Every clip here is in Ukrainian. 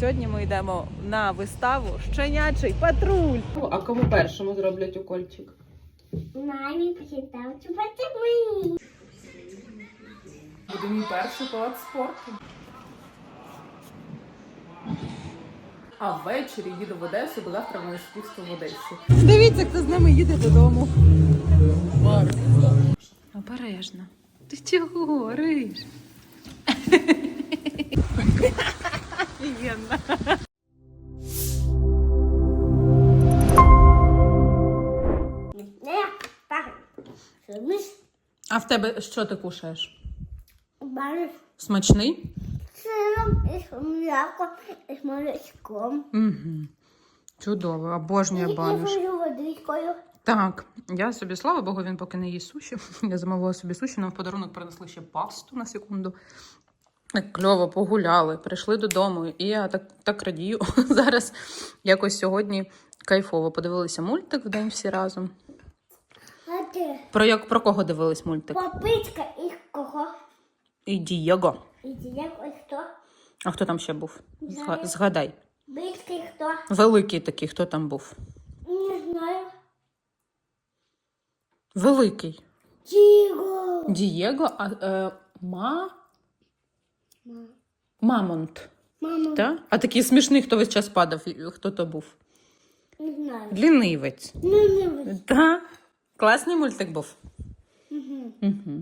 сьогодні ми йдемо на виставу Щенячий патруль. А кому першому зроблять укольчик? Мамі почитав чупати мені. Буде мій перший палац спорту. А ввечері їду в Одесу, бо завтра моє співство в Одесі. Дивіться, хто з нами їде додому. Обережно. Ти чого гориш? Офігенно. А в тебе що ти кушаєш? бариш Смачний? сиром, і м'яко, і з молочком. Угу. Чудово, обожнюю І водичкою. Так, я собі, слава Богу, він поки не їсть суші. Я замовила собі суші, нам в подарунок принесли ще пасту на секунду. Кльово погуляли, прийшли додому, і я так, так радію. Зараз якось сьогодні кайфово. Подивилися мультик вдень всі разом. А ти? Про як про кого дивились мультик? Попичка і кого? І Дієго. І як ось хто? А хто там ще був? Знаю. Згадай. Бичка хто? Великий такий, хто там був? Не знаю. Великий. Тіго. Дієго, а е, ма... Ма- Мамонт. Мама, Та? А такий смішний, хто весь час падав, і хто то був? не знаю. Лінивець. Ну, не. Так. Класний мультик був. Мгм. Угу.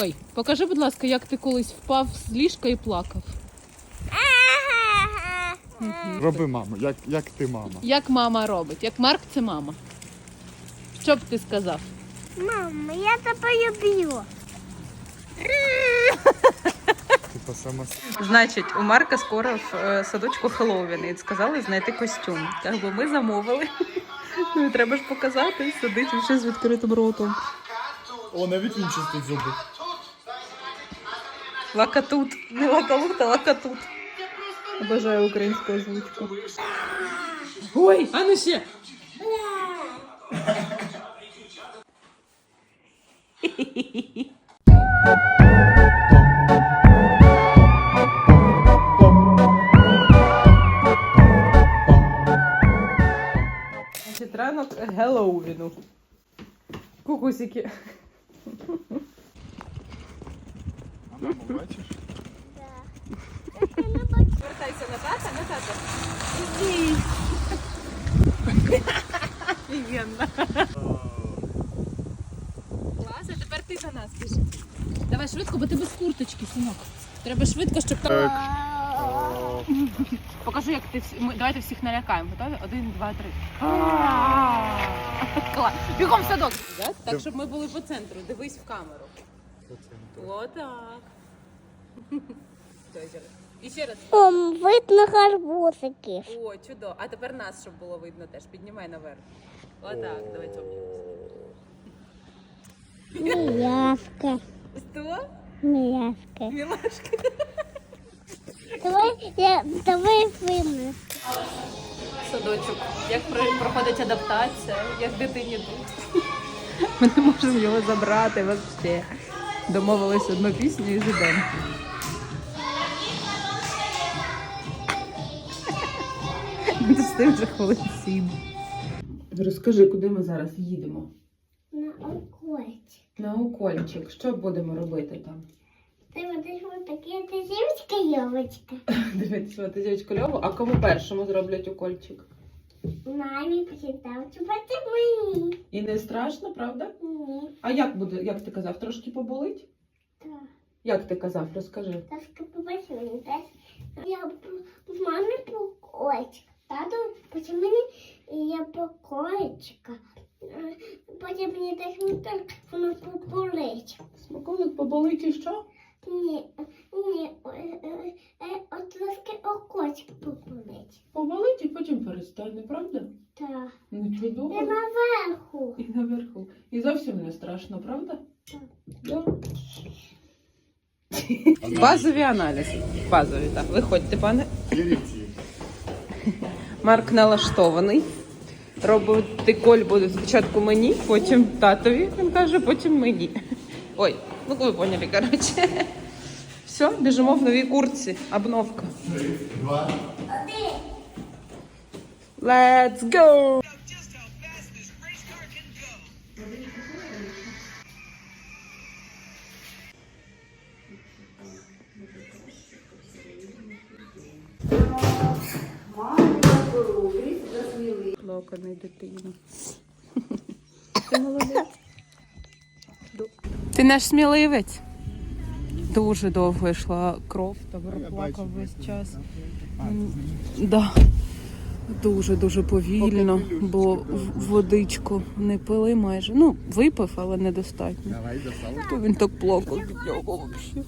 Ой, покажи, будь ласка, як ти колись впав з ліжка і плакав. Роби маму, як, як ти мама. Як мама робить? Як Марк це мама. Що б ти сказав? Мама, я тебе люблю. Типа сама Значить, у Марка скоро в е, садочку Хеллоуін і сказали знайти костюм. Так бо ми замовили. Ну і треба ж показати, сидить ще з відкритим ротом. О, навіть він чистить зуби. Лакатут. Не лакалут, а лакатут. Обожаю українську озвучку. Ой, а ну ще. Значить, ранок Геловіну. Кукусики. А маму бачиш? Звертайся на тата, на тата. Офігенно. Клас, а тепер ти за нас біжи. Давай швидко, бо ти без курточки, синок. Треба швидко, щоб там. Покажу, як ти всі- ми давайте всіх налякаємо. Готові? Один, два, три. Клас. Бігом в садок. Так, щоб ми були по центру. Дивись в камеру. Отак. Стой. І ще раз. Ом, видно гарбузики. О, чудово. А тепер нас, щоб було видно теж. Піднімай наверх. Отак, давай цьому. М'яска, Що? м'яска. Мілашка. Давай, я, давай вимни. Садочок. Як проходить адаптація, як дитині тут. Ми не можемо його забрати взагалі. Домовились одну пісню і живемо. Це з тим вже хвилин сім. Розкажи, куди ми зараз їдемо? На окольці. На укольчик. Що будемо робити там? Таке, ти дівчинка йовочка. Дивіться, ти дівчинку Льову, а кому першому зроблять укольчик? Мамі почитав чупати мені. І не страшно, правда? Ні, А як буде, як ти казав, трошки поболить? так. Як ти казав, розкажи. Побачила, так? Я в мамі покойчик. Тату, потім мені і я покойчика. Е, Потім мені теж воно поболить. Смаколик поболить і що? Ні, ні, от трошки окочик поболить. Поболить і потім перестане, правда? Так. Ну І наверху. І наверху. І зовсім не страшно, правда? Да. Базові аналізи. Базові, так. Виходьте, пане. Марк налаштований. Робити коль буде спочатку мені, потім татові, він каже, потім мені. Ой, ну ви поняли, коротше. Все, біжимо в новій куртці. Обновка. Let's go! Плаканий дитина. Ти молодець. Ти наш сміливець. Дуже довго йшла кров, та плакав весь час. Да. Дуже дуже повільно, бо водичку не пили майже. Ну, випив, але недостатньо. То він так плакав від нього взагалі.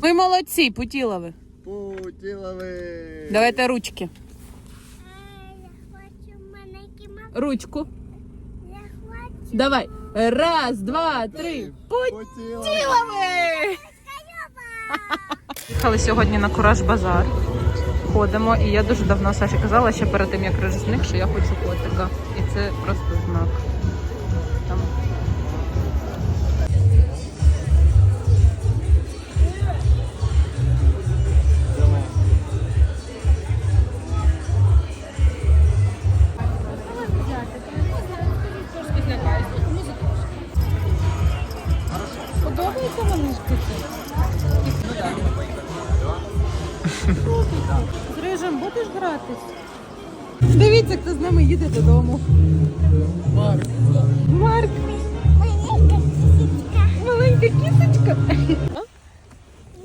Ви молодці, потіла ви. Путілови. Давайте ручки. Я хочу маленький. Ручку. Я хочу. Давай. Раз, два, три. Потілови. ви! Їхали сьогодні на Кураж Базар. Ходимо, і я дуже давно Саші казала ще перед тим, як режисник, що я хочу котика. І це просто знак.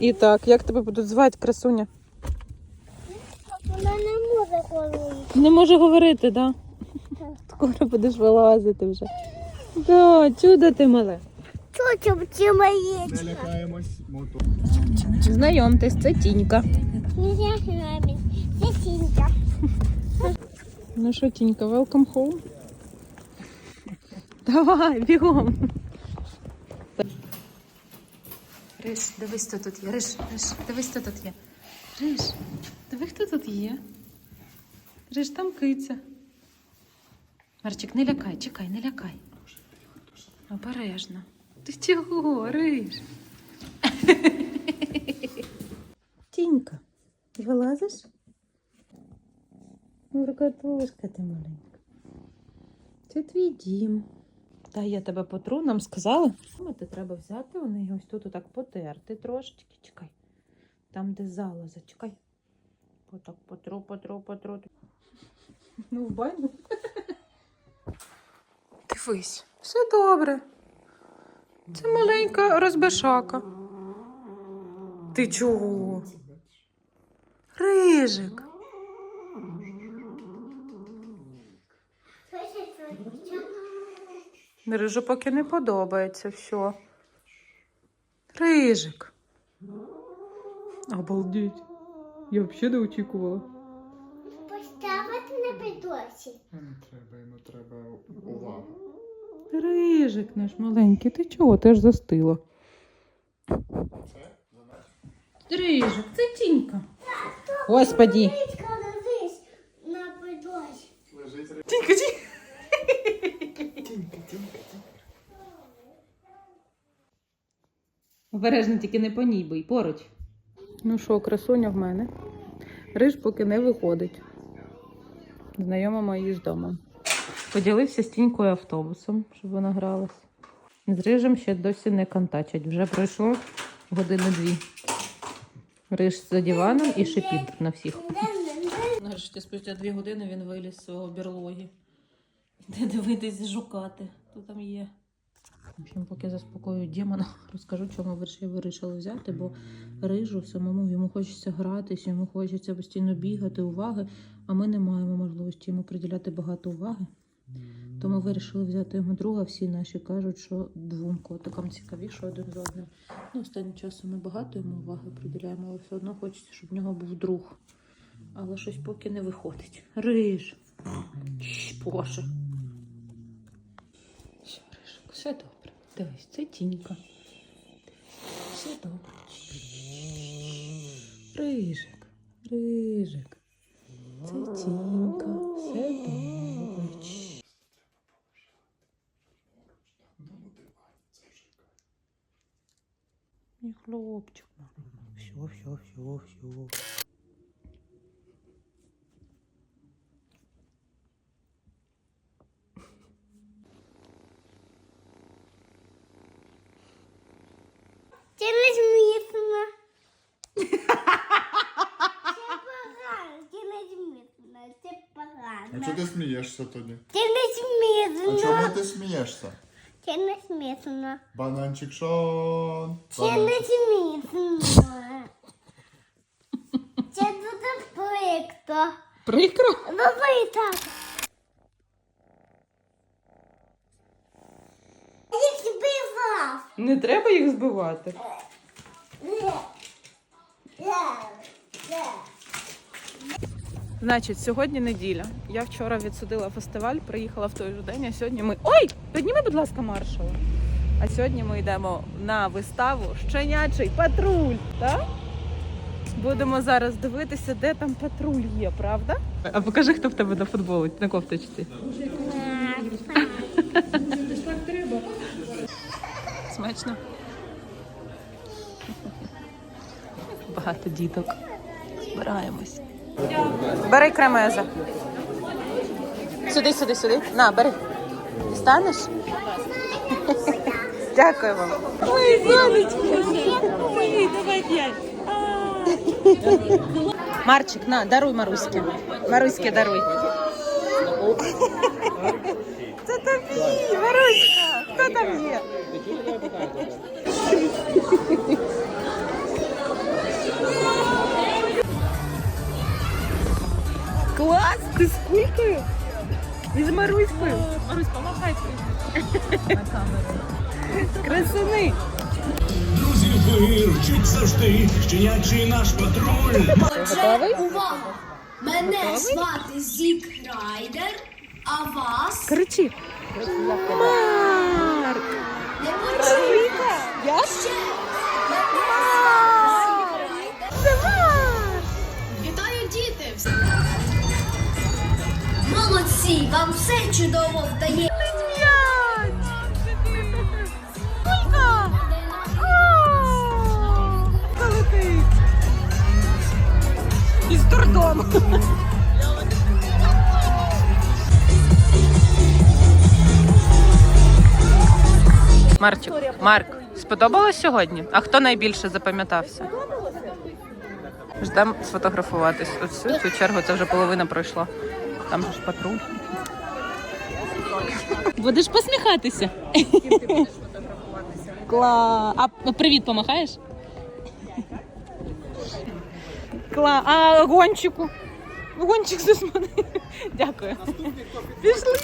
І так, як тебе будуть звати, красуня? Вона не може говорити. Не можу говорити, да? Скоро будеш вилазити вже. Да, чудо ти мале. Чучу, лякаємось. Мотор. Знайомтесь, це тінька. Це сінька. Ну що, тінька, welcome home. Давай, бігом. Риш, дивись, хто тут є. Риш, Риш, дивись, хто тут є. Риш, диви, хто тут є. Риш, там киця. Марчик, не лякай, чекай, не лякай. Обережно. Ти чого, Риш? Тінька, вилазиш? Муркатушка ти маленька. Це твій дім. Та я тебе потру, нам сказали. Мити треба взяти у неї ось тут отак потерти трошечки. Чекай. Там, де залоза, чекай. Отак потру, потру, потру. Ну, в баню. Дивись, все добре. Це маленька розбишака. Ти чого? Рижик. Рижу поки не подобається все. Рижик. Обалдеть. Я взагалі не очікувала. Поставити на підосі. Не треба, йому треба увага. Рижик наш маленький, ти чого? Ти ж застила. Рижик, це тінька. Господі. Лежить Тінька, тінька. Тінька, тінька, Обережно тільки не по ній бий, поруч. Ну що, красуня в мене. Риж поки не виходить. Знайомимо її з дому. Поділився з тінькою автобусом, щоб вона гралась. З рижем ще досі не контачать. Вже пройшло години-дві. Риж за диваном і шипіт на всіх. Нарешті спустя дві години він виліз з свого берлогі. Де дивитись шукати, хто там є. В общем, поки заспокою демона, розкажу, чому вирішили, вирішили взяти, бо рижу самому йому хочеться гратись, йому хочеться постійно бігати, уваги, а ми не маємо можливості йому приділяти багато уваги. Тому вирішили взяти йому друга. Всі наші кажуть, що двом котикам цікавіше один з одним. Ну, останнім часом ми багато йому уваги приділяємо, але все одно хочеться, щоб в нього був друг. Але щось поки не виходить. Риж. Боже. Все добре. Дивись, це тінька. Все добре. Рижик, рижик. Це тінька. Все добре. Мій хлопчик. маленький. все, все, все. Це не смішно. Це погано, це не смішно, це А погано. чого ти смієшся тоді? Це не А чому смішно. ти смієшся? Це не смішно. Бананчик Шон. Це не смішно. Це дуже прикро. Прикро? Давай так. Я збивав. Не треба їх збивати. Значить, сьогодні неділя. Я вчора відсудила фестиваль, приїхала в той же день, а сьогодні ми. Ой! Підніми, будь ласка, маршала. А сьогодні ми йдемо на виставу Щенячий патруль. Так? Будемо зараз дивитися, де там патруль є, правда? А покажи, хто в тебе на футболі, на кофточці. Смачно. Багато діток. Збираємось. Бери кремеза. Сюди, сюди, сюди. На, бери. Станеш? Дякую вам. Ой, сонечко. Ой, давай п'ять. Марчик, на, даруй Маруське. Маруське даруй. Це тобі, Маруська. Хто там є? Ти з кулькою? І з Маруською. Марусь, помахай на камеру. Красуни. Друзів виручить завжди щенячий наш патруль. Готовий? Увага! Мене звати Зік Райдер, а вас Кричи. Марк! не почуєте. Я? Ще Вам все чудово вдає. Із дурдому. Марчик, Марк, сподобалось сьогодні? А хто найбільше запам'ятався? Ждемо сфотографуватись. Оцю цю чергу це вже половина пройшла. Там же ж патруль. Будеш посміхатися. Кла. А привіт помахаєш? Кла. А гончику? Гончик засмани. Дякую. Пішли.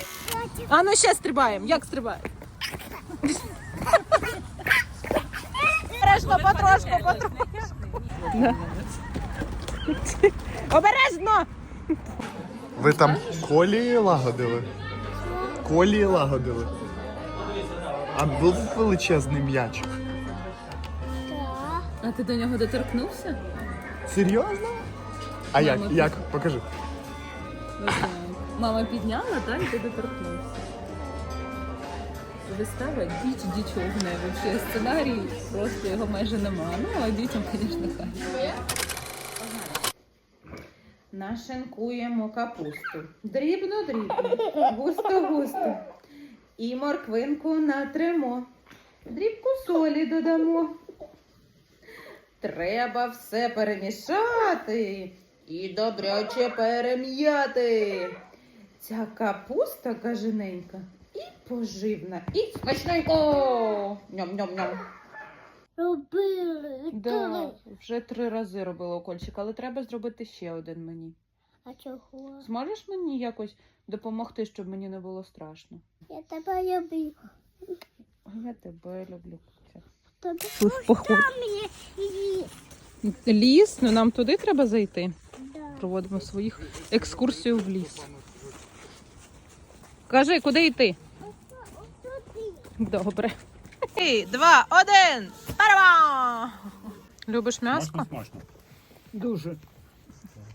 А ну ще стрибаємо. Як стрибаємо? Обережно, потрошку, потрошку. Обережно! Ви там колії лагодили? Колії лагодили. А був величезний м'ячик. А ти до нього доторкнувся? Серйозно? А як? Мама, Як? Покажи. Мама підняла, так, і ти доторкнувся. Вистава діч дічовна вообще сценарій, просто його майже нема. Ну, а дітям, звісно, хай. Нашинкуємо капусту. Дрібно-дрібно, густо-густо. І морквинку натримо. Дрібку солі додамо. Треба все перемішати і добряче перем'яти. Ця капуста кажененька і поживна, і смачненько. Ням-ням-ням. Робили. Да, вже три рази робила укольчик, але треба зробити ще один мені. А чого? Зможеш мені якось допомогти, щоб мені не було страшно? Я тебе люблю. Я тебе люблю. Тобі поход. Ліс, ну нам туди треба зайти. Да. Проводимо своїх екскурсію в ліс. Кажи, куди йти? Добре. Три, два, один. Парама! Любиш м'яско? Дуже.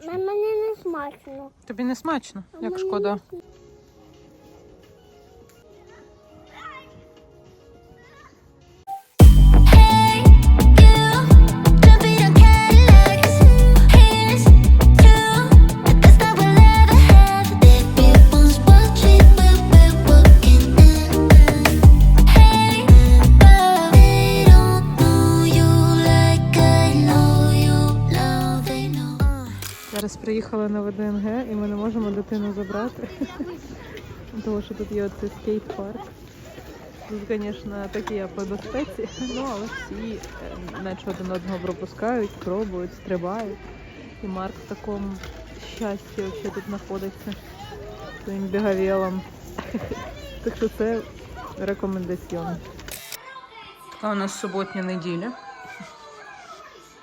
На мені не смачно. Тобі не смачно, як шкода. Приїхали на ВДНГ і ми не можемо дитину забрати. Тому що тут є оцей скейт-парк. Тут, звісно, такі по безпеці, ну але всі е, наче один одного пропускають, пробують, стрибають. І Марк в такому щасті ще тут знаходиться своїм бігавілом. Так що це рекомендаціон. Така у нас суботня неділя.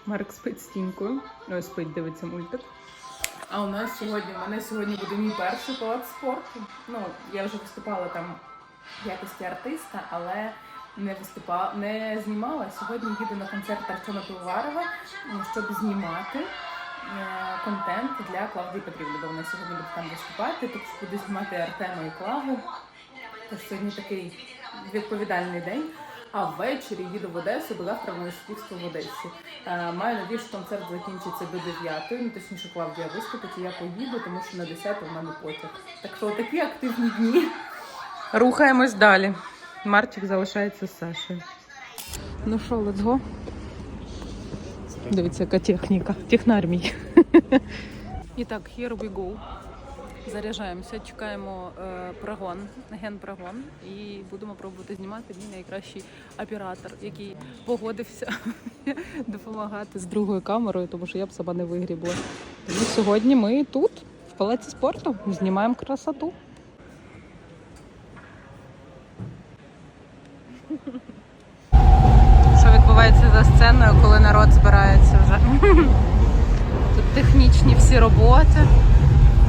Марк спить з тінькою. Ой, спить, дивиться мультик. А у нас сьогодні, у мене сьогодні буде мій перший палац спорту. Ну, я вже виступала там в якості артиста, але не виступала, не знімала. Сьогодні їду на концерт Артема Пивоварова, щоб знімати е, контент для Клавдії Петрівни, бо вона сьогодні буде там виступати. Тобто буду знімати Артема і Клаву. Тож сьогодні такий відповідальний день. А ввечері їду в Одесу, бо завтра в Лисівську в Одесі. Е, маю надію, що концерт закінчиться до 9, ну точніше Клавдія виступить, і я поїду, тому що на 10 в мене потяг. Так що такі активні дні. Рухаємось далі. Марчик залишається з Сашею. Ну що, let's go. Дивіться, яка техніка. Технар мій. І так, here we go. Заряджаємося, чекаємо е, прогон, генпрогон, і будемо пробувати знімати мій найкращий оператор, який погодився допомагати з другою камерою, тому що я б сама не вигрібла. Тому сьогодні ми тут, в палаці спорту, знімаємо красоту. Що відбувається за сценою, коли народ збирається вже? Тут технічні всі роботи.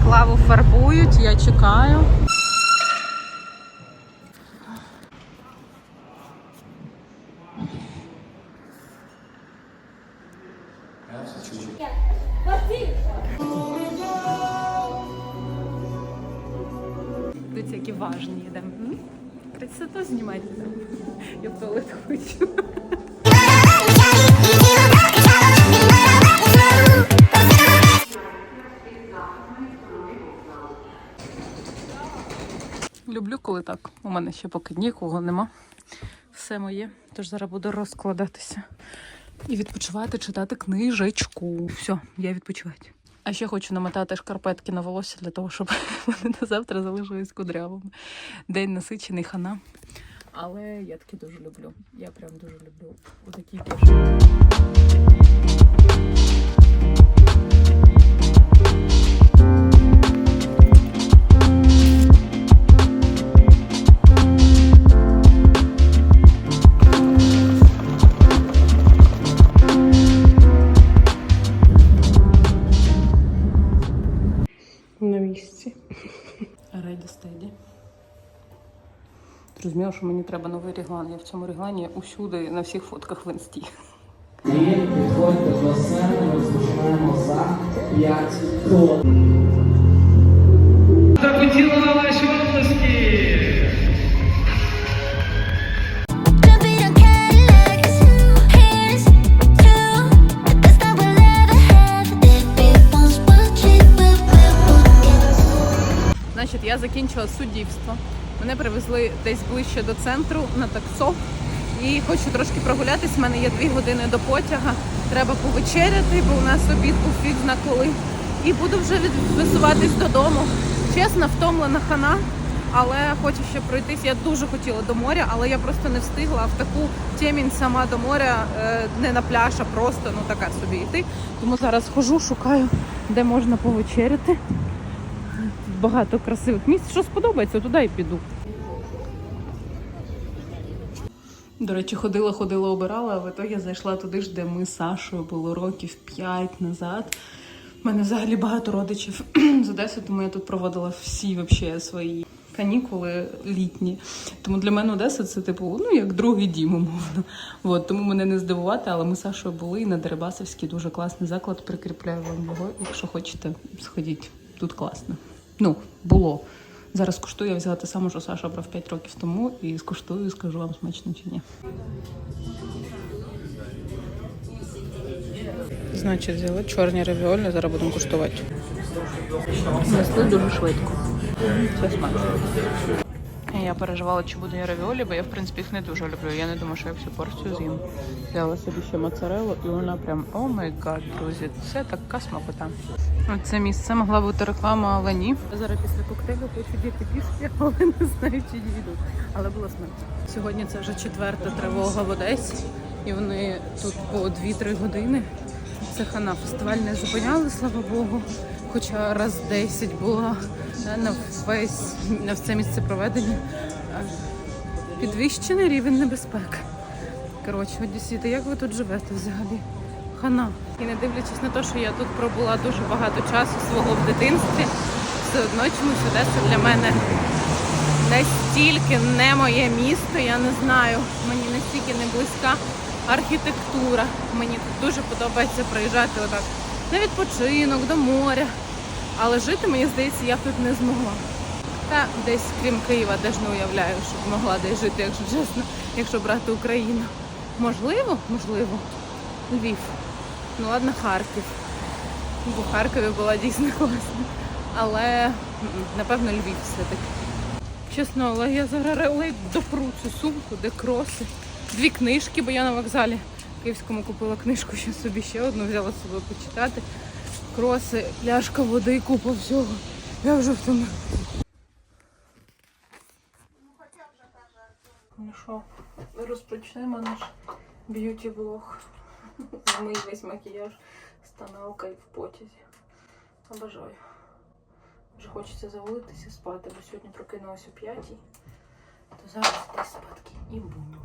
Клаву фарбують, я чекаю. Дивіться, які важні йдемо. Красоту знімати. Я туалет хочу. Коли так. У мене ще поки нікого нема. Все моє. Тож зараз буду розкладатися і відпочивати, читати книжечку. Все, я відпочивати. А ще хочу намотати шкарпетки на волосся для того, щоб вони на завтра залишились кудрявими. День насичений хана. Але я таки дуже люблю. Я прям дуже люблю отакі кеші. Зрозуміло, що мені треба новий реглан. Я в цьому реглані усюди на всіх фотках в інсті. І підходьте до сцени, розпочинаємо за 5 хвилин. Запотіла на ваші get Значить, я закінчила суддівство. Мене привезли десь ближче до центру на таксо. І хочу трошки прогулятись. У мене є дві години до потяга. Треба повечеряти, бо у нас обід був фіг зна коли. І буду вже відвисуватись додому. Чесно, втомлена хана, але хочу ще пройтись. Я дуже хотіла до моря, але я просто не встигла. В таку темінь сама до моря, е, не на пляж, а просто ну така собі йти. Тому зараз хожу, шукаю, де можна повечеряти багато красивих місць. Що сподобається, туди і піду. До речі, ходила, ходила, обирала, а в ітогі зайшла туди ж, де ми з Сашою було років 5 назад. У мене взагалі багато родичів з Одеси, тому я тут проводила всі вообще свої канікули літні. Тому для мене Одеса це типу, ну як другий дім, умовно. От, тому мене не здивувати, але ми з Сашою були і на Дерибасовській дуже класний заклад. Прикріпляю вам його. Якщо хочете, сходіть. Тут класно. Ну, було. Зараз куштую, я взяла те саме, що Саша брав 5 років тому, і скуштую, і скажу вам смачно чи ні. Значить, взяли чорні равіолі, зараз будемо куштувати. Несли дуже швидко. Це смачно. Я переживала, чи буду я равіолі, бо я в принципі їх не дуже люблю. Я не думаю, що я всю порцію з'їм. Взяла собі ще моцарелу, і вона прям о май гад, друзі, це така смакота. Це місце могла бути реклама, але ні. Зараз після коктейлю хочу діти пішки, але не знаю, чи дійду. Але було смерть. Сьогодні це вже четверта тривога в Одесі, і вони тут по 2-3 години. Це хана фестиваль не зупиняли, слава Богу. Хоча раз 10 була е, на весь на все місце проведення. Е, Підвищений рівень небезпеки. Коротше, одесіти, як ви тут живете взагалі? Хана. І не дивлячись на те, що я тут пробула дуже багато часу свого в дитинстві, все одно чомусь Одеса для мене настільки не моє місто, я не знаю. Мені настільки не близька архітектура. Мені тут дуже подобається приїжджати отак на відпочинок, до моря. Але жити, мені здається, я тут не змогла. Та десь крім Києва теж не уявляю, щоб могла десь жити, якщо чесно, якщо брати Україну. Можливо, можливо, Львів. Ну ладно, Харків. Бо Харкові була дійсно класна. Але напевно Львів все-таки. Чесно, але я зараз ледь допру цю сумку, де кроси. Дві книжки, бо я на вокзалі київському купила книжку, ще собі ще одну взяла з собою почитати. Кроси, пляшка води, купа всього. Я вже втомилася. Ну що, розпочнемо наш б'юті-блог. Змий весь макіяж з тоналкою в потязі. Обожаю. Вже хочеться завалитися спати, бо сьогодні прокинулася о п'ятій. То зараз десь спадки і буду.